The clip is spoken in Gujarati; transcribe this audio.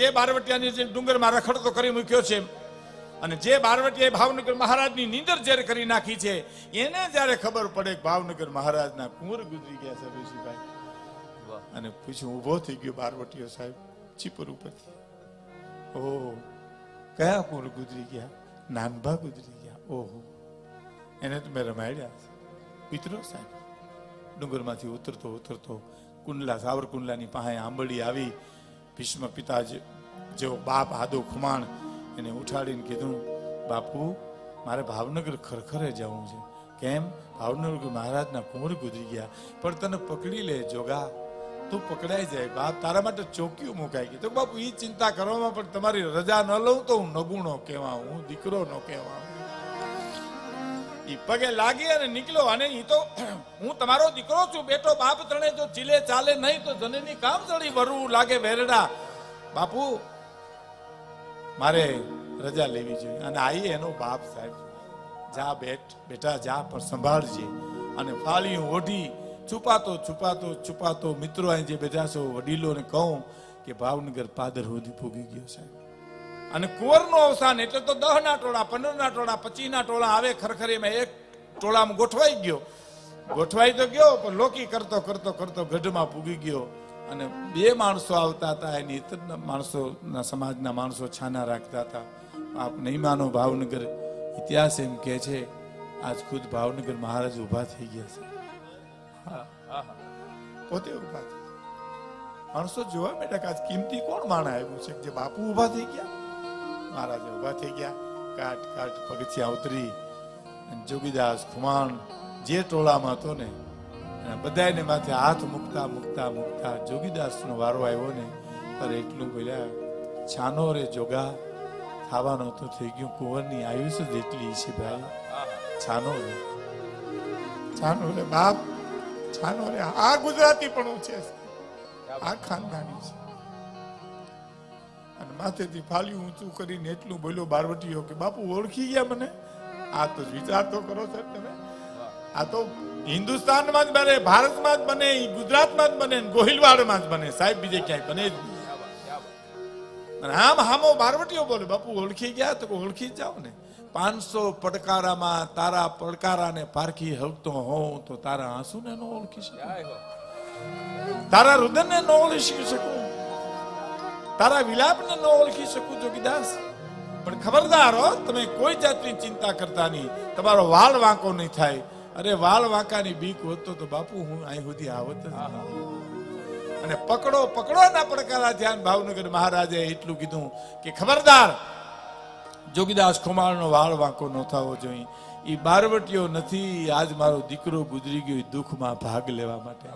જે બારવટિયાની જે ડુંગરમાં રખડતો કરી મૂક્યો છે અને જે બારવટીએ ભાવનગર મહારાજની નીંદર જ્યારે કરી નાખી છે એને જ્યારે ખબર પડે કે ભાવનગર મહારાજના કુંવર ગુજરી ગયા છે ઋષિભાઈ. અને પૂછ્યું ઊભો થઈ ગયો બારવટીઓ સાહેબ ચીપર ઉપરથી. ઓહો કયા કુંવર ગુજરી ગયા? નાનભા ગુજરી ગયા. ઓહો એને તો મેં રમાડ્યા છે. મિત્રો સાહેબ ડુંગરમાંથી ઉતરતો ઉતરતો કુંડલા સાવરકુંડલાની પાસે આંબળી આવી ભીષ્મ પિતા જેવો બાપ આદો ખુમાણ એને ઉઠાડીને કીધું, બાપુ, મારે ભાવનગર ખરખરે જવું છે. કેમ? ભાવનગર મહારાજના કુંવર ગુજરી ગયા. પણ તને પકડી લે, જોગા. તું પકડાઈ જાય, બાપ તારા માટે ચોક્યું મુકાઈ ગઈ. તો બાપુ એ ચિંતા કરવામાં પણ તમારી રજા ન લઉં તો હું નગુણો કહેવા હું દીકરો ન કહેવા પગે લાગી અને નીકળ્યો અને એ તો હું તમારો દીકરો છું, બેટો, બાપ ત્રણે જો ચીલે ચાલે નહીં તો જનની કામ ચડી વરવું લાગે વેરડા. બાપુ, મારે રજા લેવી જોઈએ અને આઈ એનો બાપ સાહેબ. જા બેટ, બેટા, જા પર સંભાળજે. અને ફાળીયું ઓઢી છુપાતો છુપાતો છુપાતો મિત્રો અહીં જે બેઠા છો, વડીલોને કહું કે ભાવનગર પાદર સુધી પૂગી ગયો સાહેબ. અને કુંવરનું અવસાન એટલે તો દહ ના ટોળા પંદર ના ટોળા પચીસ ના ટોળા આવે ખરખર એમાં એક ટોળામાં ગોઠવાઈ ગયો. ગોઠવાઈ તો ગયો, પણ લોકી કરતો કરતો કરતો ગઢમાં પૂગી ગયો. અને બે માણસો આવતા હતા, એની માણસોના સમાજના માણસો છાના રાખતા હતા. આપ નહીં માનો ભાવનગર ઇતિહાસ એમ કહે છે, આજ ખુદ ભાવનગર મહારાજ ઊભા થઈ ગયા છે. પોતે ઊભા થઈ માણસો જોવા કે આજ કિંમતી કોણ માણા આવ્યું છે? જે બાપુ ઊભા થઈ ગયા? મહારાજ ઊભા થઈ ગયા. કાટ કાટ, પગથિયા ઉતરી જોગીદાસ, ખુમાણ જે ટોળામાં હતો ને બધાને માથે હાથ મૂકતા મૂકતા મૂકતા જોગીદાસનો વારો આવ્યો ને, ત્યારે એટલું બોલ્યા, છાનો રે જોગા, ખાવાનું તો થઈ ગયું, કુંવરની આયુષ્ય જેટલી છે ભાઈ છાનો રે. છાનો રે બાપ, છાનો રે. આ ગુજરાતી પણ છે. આ ખાનદાની છે. માથેથી ફાલી ઊંચું કરીને એટલું બોલ્યો બારવટીઓ કે, બાપુ, ઓળખી ગયા મને? આ તો વિચાર તો કરો સર તમે. આ તો હિન્દુસ્તાનમાં જ બને, ભારતમાં જ બને ગુજરાતમાં જ બને ગોહિલવાડમાં જ બને. સાહેબ, બીજે ક્યાંય બને જ નહીં. આમ હામો બારવટીઓ બોલે, બાપુ, ઓળખી ગયા તો ઓળખી જ જાઓ ને. પાંચસો પડકારામાં તારા પડકારાને પારખી હકતો હોઉં તો તારા આંસુને ન ઓળખી શકું. તારા રુદનને ન ઓળખી શકું. તારા વિલાપને ન ઓળખી શકું જોગીદાસ પણ ખબરદાર હો તમે કોઈ જાતની ચિંતા કરતા નહીં. તમારો વાળ વાંકો નહીં થાય. અરે, વાળ વાંકાની બીક હોત તો બાપુ, હું અહીં સુધી આવત અને પકડો પકડો ના પડકારા ધ્યાન. ભાવનગર મહારાજે એટલું કીધું કે, ખબરદાર જોગીદાસ ખુમારનો વાળ વાંકો ન થવો જોઈએ. એ બારવટીઓ નથી આજ મારો દીકરો ગુજરી ગયો દુઃખમાં ભાગ લેવા માટે.